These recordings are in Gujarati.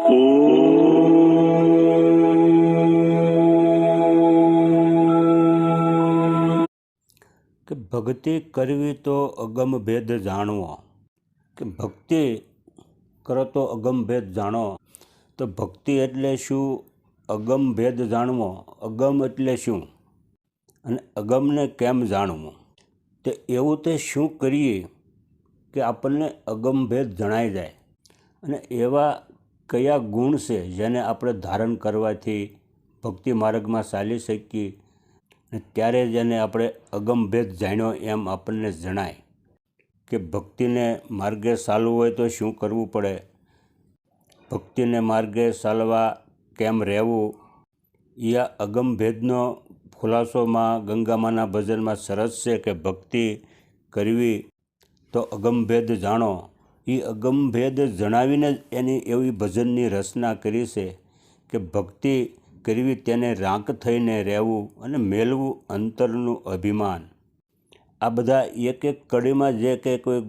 કે ભક્તિ કરવી તો અગમ ભેદ જાણવો. કે ભક્તિ કરો તો અગમ ભેદ જાણો. તો ભક્તિ એટલે શું? અગમ ભેદ જાણવો. અગમ એટલે શું? અને અગમને કેમ જાણવું? તે એવું તે શું કરીએ કે આપણને અગમ ભેદ જણાઈ જાય. અને એવા કયા ગુણ છે જેને આપણે ધારણ કરવાથી ભક્તિ માર્ગમાં ચાલી શકીએ? ત્યારે જેને આપણે અગમભેદ જાણ્યો એમ આપણને જણાય કે ભક્તિને માર્ગે ચાલવું હોય તો શું કરવું પડે? ભક્તિને માર્ગે ચાલવા કેમ રહેવું? એ આ અગમભેદનો ખુલાસોમાં ગંગામાના ભજનમાં સરસ છે કે ભક્તિ કરવી તો અગમભેદ જાણો. એ અગમભેદ જણાવીને એની એવી ભજનની રચના કરી છે કે ભક્તિ કરવી તેને રાંક થઈને રહેવું અને મેળવું અંતરનું અભિમાન. આ બધા એક એક કડીમાં જે કે કોઈ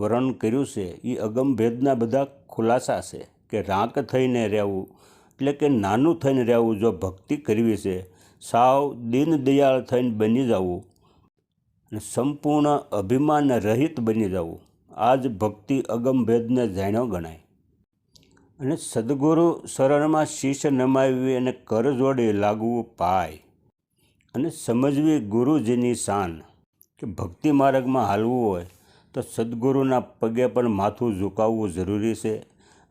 વર્ણન કર્યું છે એ અગમભેદના બધા ખુલાસા છે કે રાંક થઈને રહેવું, એટલે કે નાનું થઈને રહેવું જો ભક્તિ કરવી છે, સાવ દીન દયાળ થઈને બની જવું અને સંપૂર્ણ અભિમાન રહિત બની જવું. આ જ ભક્તિ અગમભેદને જાણ્યો ગણાય. અને સદગુરુ શરણમાં શીશ નમાવી અને કર જોડે લાગવું પાય. અને સમજવી ગુરુજીની શાન કે ભક્તિ માર્ગમાં હાલવું હોય તો સદગુરુના પગે પણ માથું ઝુકાવવું જરૂરી છે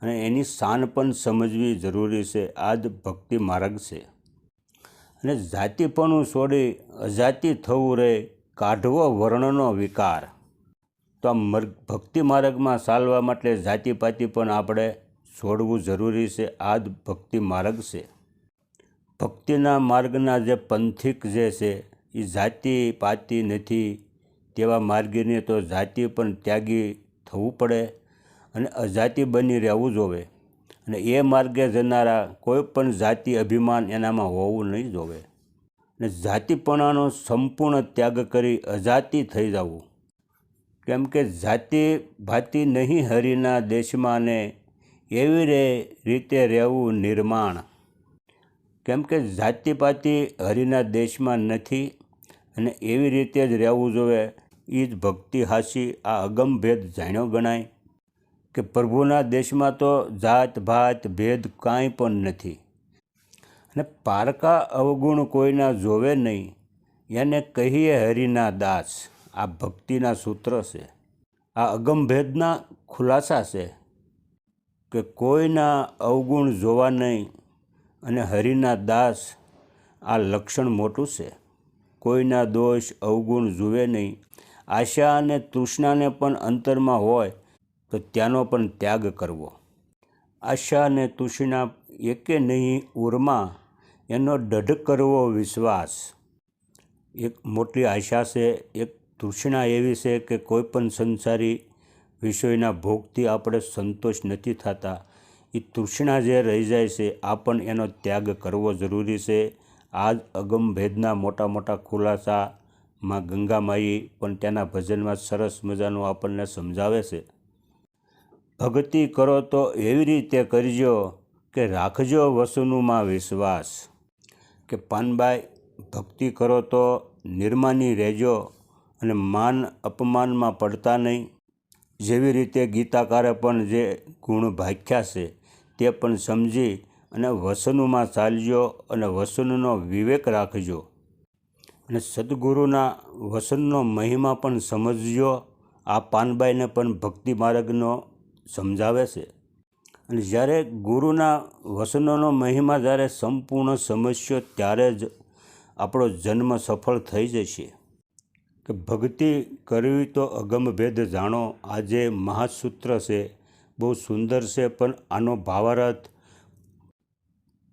અને એની શાન પણ સમજવી જરૂરી છે. આ જ ભક્તિ માર્ગ છે. અને જાતિપણું છોડી અજાતિ થવું રહે કાઢવો વર્ણનો વિકાર. તો આ મર્ગ, ભક્તિ માર્ગમાં ચાલવા માટે જાતિપાતિ પણ આપણે છોડવું જરૂરી છે. આ જ ભક્તિ માર્ગ છે. ભક્તિના માર્ગના જે પંથિક જે છે, એ જાતિ પાતિ નથી. તેવા માર્ગીને તો જાતિ પણ ત્યાગી થવું પડે અને અજાતિ બની રહેવું જોવે. અને એ માર્ગે જનારા કોઈ પણ જાતિ અભિમાન એનામાં હોવું નહીં જોવે. અને જાતિપણાનો સંપૂર્ણ ત્યાગ કરી અજાતિ થઈ જવું. કેમ કે જાતિ ભાતિ નહીં હરિના દેશમાં ને એવી રે રીતે રહેવું નિર્માણ. કેમ કે જાતિપાતિ હરિના દેશમાં નથી અને એવી રીતે જ રહેવું જોવે એ જ ભક્તિ હાસી આ અગમભેદ જાણ્યો ગણાય. કે પ્રભુના દેશમાં તો જાત, ભાત, ભેદ કાંઈ પણ નથી. અને પારકા અવગુણ કોઈના જોવે નહીં, એને કહીએ હરિના દાસ. આ ભક્તિના સૂત્ર છે. આ અગમભેદના ખુલાસા છે કે કોઈના અવગુણ જોવા નહીં અને હરિના દાસ આ લક્ષણ મોટું છે. કોઈના દોષ અવગુણ જુએ નહીં. આશા અને તૃષ્ણાને પણ અંતરમાં હોય તો ત્યાંનો પણ ત્યાગ કરવો. આશા અને તૃષ્ણા એકે નહીં ઉરમાં, એનો દઢ કરવો વિશ્વાસ. એક મોટી આશા છે, એક તૃષ્ણા એવી છે કે કોઈ પણ સંસારી વિષયના ભોગથી આપણે સંતોષ નથી થતા. એ તૃષ્ણા જે રહી જાય છે, આ પણ એનો ત્યાગ કરવો જરૂરી છે. આ જ અગમભેદના મોટા મોટા ખુલાસામાં ગંગામાઈ પણ તેના ભજનમાં સરસ મજાનું આપણને સમજાવે છે. ભક્તિ કરો તો એવી રીતે કરજો કે રાખજો વસુનુમાં વિશ્વાસ. કે પાનબાઈ, ભક્તિ કરો તો નિર્માની રહેજો. અને માન અપમાનમાં પડતા નહીં. જેવી રીતે ગીતાકારે પણ જે ગુણ ભાખ્યા છે, તે પણ સમજી અને વસનુમાં ચાલજો અને વસનનો વિવેક રાખજો. અને સદગુરુના વસનનો મહિમા પણ સમજજો. આ પાનબાઈને પણ ભક્તિ માર્ગનો સમજાવે છે. અને જ્યારે ગુરુના વસનોનો મહિમા જ્યારે સંપૂર્ણ સમજશો, ત્યારે જ આપણો જન્મ સફળ થઈ જશે. કે ભક્તિ કરવી તો અગમભેદ જાણો. આ જે મહાસૂત્ર છે, બહુ સુંદર છે, પણ આનો ભાવાર્થ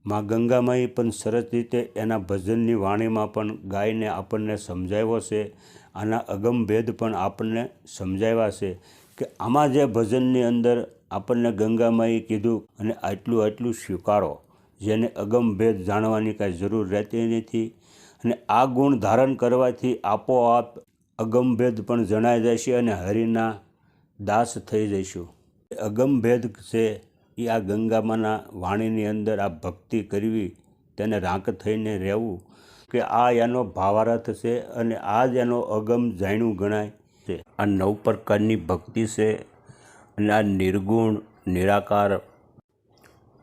મા ગંગામાઈ પણ સરસ રીતે એના ભજનની વાણીમાં પણ ગાઈને આપણને સમજાવ્યો છે. આના અગમભેદ પણ આપણને સમજાવ્યા છે કે આમાં જે ભજનની અંદર આપણને ગંગામાઈ કીધું અને આટલું આટલું સ્વીકારો. જેને અગમભેદ જાણવાની કાંઈ જરૂર રહેતી નથી. અને આ ગુણ ધારણ કરવાથી આપોઆપ અગમભેદ પણ જણાઈ જશે અને હરિના દાસ થઈ જઈશું. અગમભેદ છે એ આ ગંગામાના વાણીની અંદર આ ભક્તિ કરવી, તેને રાંક થઈને રહેવું કે આ એનો ભાવાર્થ છે અને આ જ એનો અગમ જાણ્યું ગણાય છે. આ નવ પ્રકારની ભક્તિ છે અને આ નિર્ગુણ, નિરાકાર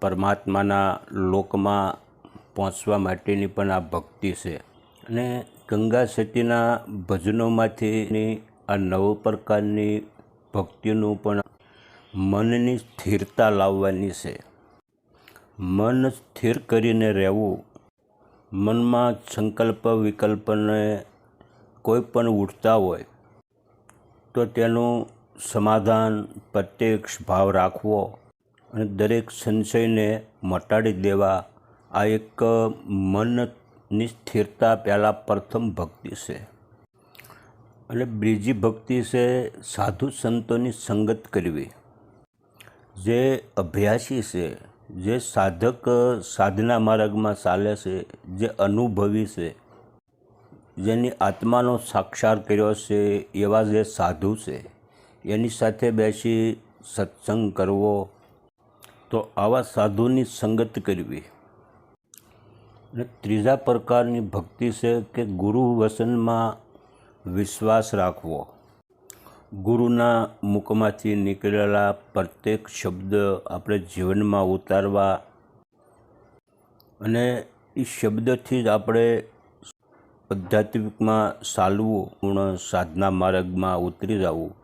પરમાત્માના લોકમાં પહોંચવા માટેની પણ આ ભક્તિ છે. અને ગંગા સતીના ભજનોમાંથીની આ નવ પ્રકારની ભક્તિનું પણ મનની સ્થિરતા લાવવાની છે. મન સ્થિર કરીને રહેવું, મનમાં સંકલ્પ વિકલ્પને કોઈ પણ ઉઠતા હોય, તો તેનું સમાધાન, પ્રત્યક્ષ ભાવ રાખવો અને દરેક સંશયને મટાડી દેવા આ એક મનની સ્થિરતા પહેલાં પ્રથમ ભક્તિ છે. અને બીજી ભક્તિ છે સાધુ સંતોની સંગત કરવી. જે અભ્યાસી છે, જે સાધક સાધના માર્ગમાં ચાલે છે, જે અનુભવી છે, જેની આત્માનો સાક્ષાર કર્યો છે એવા જે સાધુ છે, એની સાથે બેસી સત્સંગ કરવો, તો આવા સાધુની સંગત કરવી. અને ત્રીજા પ્રકારની ભક્તિ છે કે ગુરુ વસનમાં વિશ્વાસ રાખવો. ગુરુના મુખમાંથી નીકળેલા પ્રત્યેક શબ્દ આપણે જીવનમાં ઉતારવા અને એ શબ્દથી જ આપણે આધ્યાત્મિકમાં ચાલવું, પૂર્ણ સાધના માર્ગમાં ઉતરી જવું.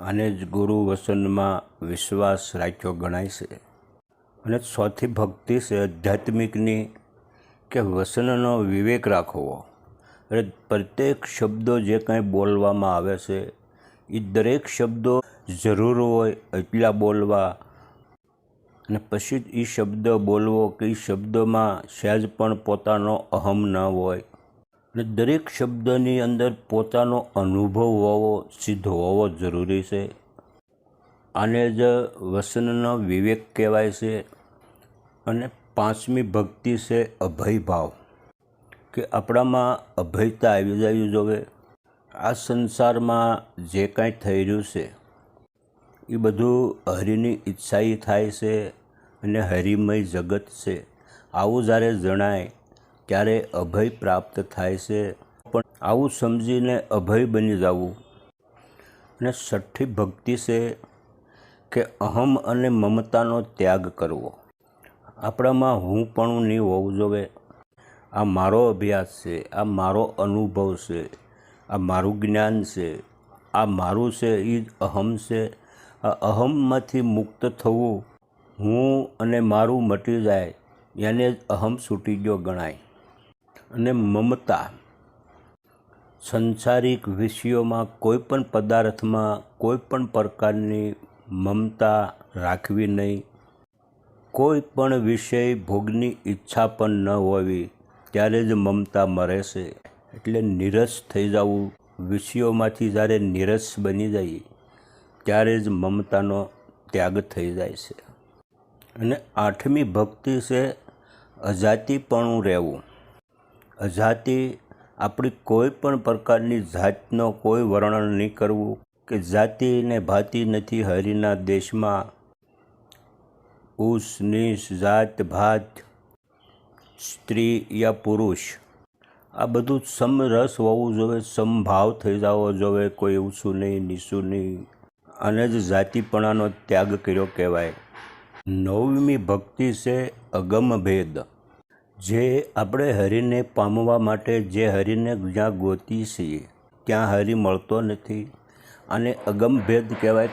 આને જ ગુરુ વસનમાં વિશ્વાસ રાખ્યો ગણાય છે. અને ચોથી ભક્તિ છે આધ્યાત્મિકની. કે વસનનો વિવેક રાખવો. એટલે પ્રત્યેક શબ્દો જે કાંઈ બોલવામાં આવે છે એ દરેક શબ્દો જરૂર હોય એટલા બોલવા. અને પછી એ શબ્દ બોલવો કે એ શબ્દોમાં સહેજ પણ પોતાનો અહમ ન હોય. અને દરેક શબ્દની અંદર પોતાનો અનુભવ હોવો, સિદ્ધ હોવો જરૂરી છે. આને જ વસનનો વિવેક કહેવાય છે. અને પાંચમી ભક્તિ છે અભય ભાવ. કે આપણામાં અભયતા આવી જવી જોવે. આ સંસારમાં જે કાંઈ થઈ રહ્યું છે, એ બધું હરિની ઈચ્છાએ થાય છે અને હરિમય જગત છે. આવું જ્યારે જણાય, ત્યારે અભય પ્રાપ્ત થાય છે. પણ આવું સમજીને અભય બની જવું. અને છઠ્ઠી ભક્તિ છે કે અહમ અને મમતાનો ત્યાગ કરવો. આપણામાં હું પણ નહીં હોવું જોઈએ આ મારો અભ્યાસ છે, આ મારો અનુભવ છે, આ મારું જ્ઞાન છે, આ મારું છે, એ જ અહમ છે. આ અહમમાંથી મુક્ત થવું, હું અને મારું મટી જાય, એને જ અહમ છૂટી ગયો ગણાય. અને મમતા, સંસારિક વિષયોમાં કોઈ પણ પદાર્થમાં કોઈ પણ પ્રકારની મમતા રાખવી નહીં. કોઈ પણ વિષય ભોગની ઈચ્છા પણ ન હોવી, ત્યારે જ મમતા મરે છે. એટલે નિરસ થઈ જવું, વિષયોમાંથી જ્યારે નિરસ બની જાય, ત્યારે જ મમતાનો ત્યાગ થઈ જાય છે. અને આઠમી ભક્તિ છે અજાતિપણું રહેવું. અજાતિ આપણી કોઈ પણ પ્રકારની જાતનો કોઈ વર્ણન નહીં કરવું, કે જાતિ ને ભાતિ નથી હરિના દેશમાં ઉસ નીસ જાત ભાત, સ્ત્રી યા પુરુષ. આ બધું સમરસ હોવું જોઈએ, સમભાવ થઈ જવો જોઈએ, કોઈ ઊંચું નહીં, નીચું નહીં. અને જ જાતિપણાનો ત્યાગ કર્યો કહેવાય. નવમી ભક્તિ છે અગમ ભેદ. જે આપણે હરિને પામવા માટે જે હરિને જ્યાં ગોતી છીએ, ત્યાં હરિ મળતો નથી. અને અગમ ભેદ કહેવાય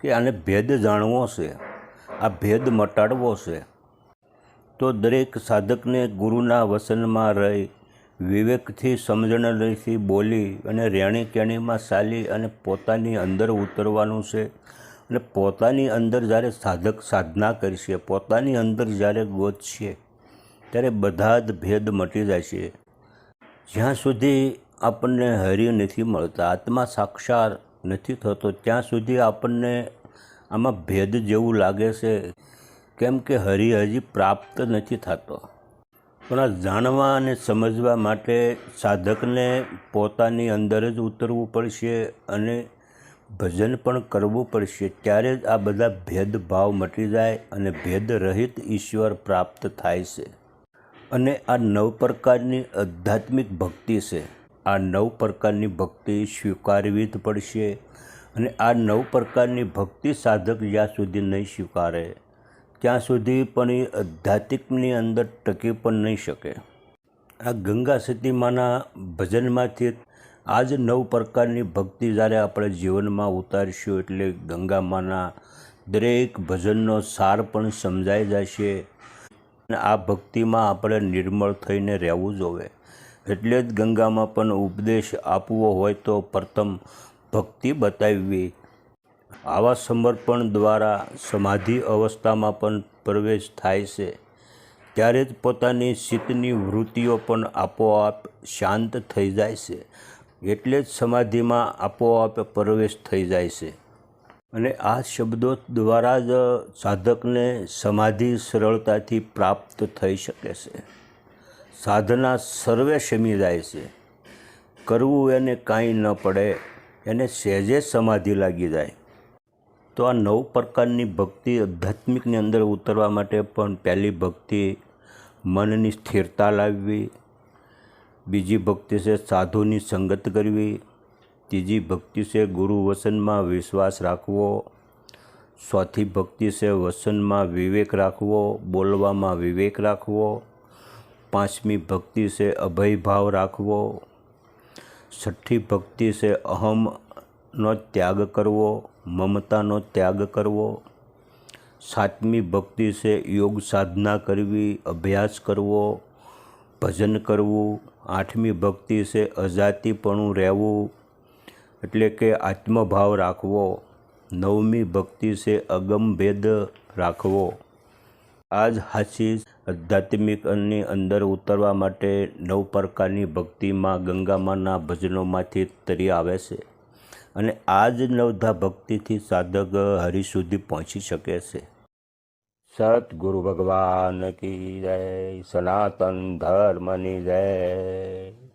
કે આને ભેદ જાણવો છે. આ ભેદ મટાડવો છે. તો દરેક સાધકને ગુરુના વસનમાં રહી, વિવેકથી સમજણથી બોલી અને રેણી કેણીમાં ચાલી અને પોતાની અંદર ઉતરવાનું છે. અને પોતાની અંદર જ્યારે સાધક સાધના કરશે, પોતાની અંદર જ્યારે ગોતશે, ત્યારે બધા જ ભેદ મટી જાય છે. જ્યાં સુધી આપણને હરિ નથી મળતા, આત્મા સાક્ષાત નથી થતો, ત્યાં સુધી આપણને આમાં ભેદ જેવું લાગે છે, કેમ કે હરિ હજી પ્રાપ્ત નથી થતો. પણ આ જાણવા અને સમજવા માટે સાધકને પોતાની અંદર જ ઉતરવું પડશે અને ભજન પણ કરવું પડશે, ત્યારે જ આ બધા ભેદભાવ મટી જાય અને ભેદરહિત ઈશ્વર પ્રાપ્ત થાય છે. અને આ નવ પ્રકારની આધ્યાત્મિક ભક્તિ છે. આ નવ પ્રકારની ભક્તિ સ્વીકારવી જ પડશે. અને આ નવ પ્રકારની ભક્તિ સાધક જ્યાં સુધી નહીં સ્વીકારે, ત્યાં સુધી પણ એ આધ્યાત્મિકની અંદર ટકી પણ નહીં શકે. આ ગંગા સતીમાના ભજનમાંથી આ જ નવ પ્રકારની ભક્તિ જ્યારે આપણે જીવનમાં ઉતારીશું એટલે ગંગામાના દરેક ભજનનો સાર પણ સમજાઈ જશે અને આ ભક્તિમાં આપણે નિર્મળ થઈને રહેવું જોઈએ એટલે જ ગંગામાં પણ ઉપદેશ આપવો હોય તો પ્રથમ ભક્તિ બતાવવી. આવા સમર્પણ દ્વારા સમાધિ અવસ્થામાં પણ પ્રવેશ થાય છે. ત્યારે જ પોતાની શીતની વૃત્તિઓ પણ આપોઆપ શાંત થઈ જાય છે. એટલે જ સમાધિમાં આપોઆપ પ્રવેશ થઈ જાય છે. અને આ શબ્દો દ્વારા જ સાધકને સમાધિ સરળતાથી પ્રાપ્ત થઈ શકે છે. સાધના સર્વે શમી જાય છે. કરવું એને કાંઈ ન પડે. એને સહેજે સમાધિ લાગી જાય. તો આ નવ પ્રકારની ભક્તિ આધ્યાત્મિકની અંદર ઉતરવા માટે પણ પહેલી ભક્તિ મનની સ્થિરતા લાવવી, બીજી ભક્તિ છે સાધુની સંગત કરવી, ત્રીજી ભક્તિ છે ગુરુ વસનમાં વિશ્વાસ રાખવો, ચોથી ભક્તિ છે વસનમાં વિવેક રાખવો, બોલવામાં વિવેક રાખવો, પાંચમી ભક્તિ છે અભય ભાવ રાખવો છઠ્ઠી ભક્તિ છે અહમનો ત્યાગ કરવો મમતાનો ત્યાગ કરવો. સાતમી ભક્તિ છે યોગ સાધના કરવી, અભ્યાસ કરવો, ભજન કરવું. આઠમી ભક્તિ છે અજાતિપણું રહેવું, એટલે કે આત્મભાવ રાખવો. નવમી ભક્તિ છે અગમભેદ રાખવો. આ જ હાચી આધ્યાત્મિકની અંદર ઉતરવા માટે નવ પ્રકારની ભક્તિમાં ગંગામાના ભજનોમાંથી તરી આવે છે. અને આ જ નવધા ભક્તિથી સાધક હરિ સુધી પહોંચી શકે છે. સતગુરુ ભગવાન કી જય, સનાતન ધર્મની જય.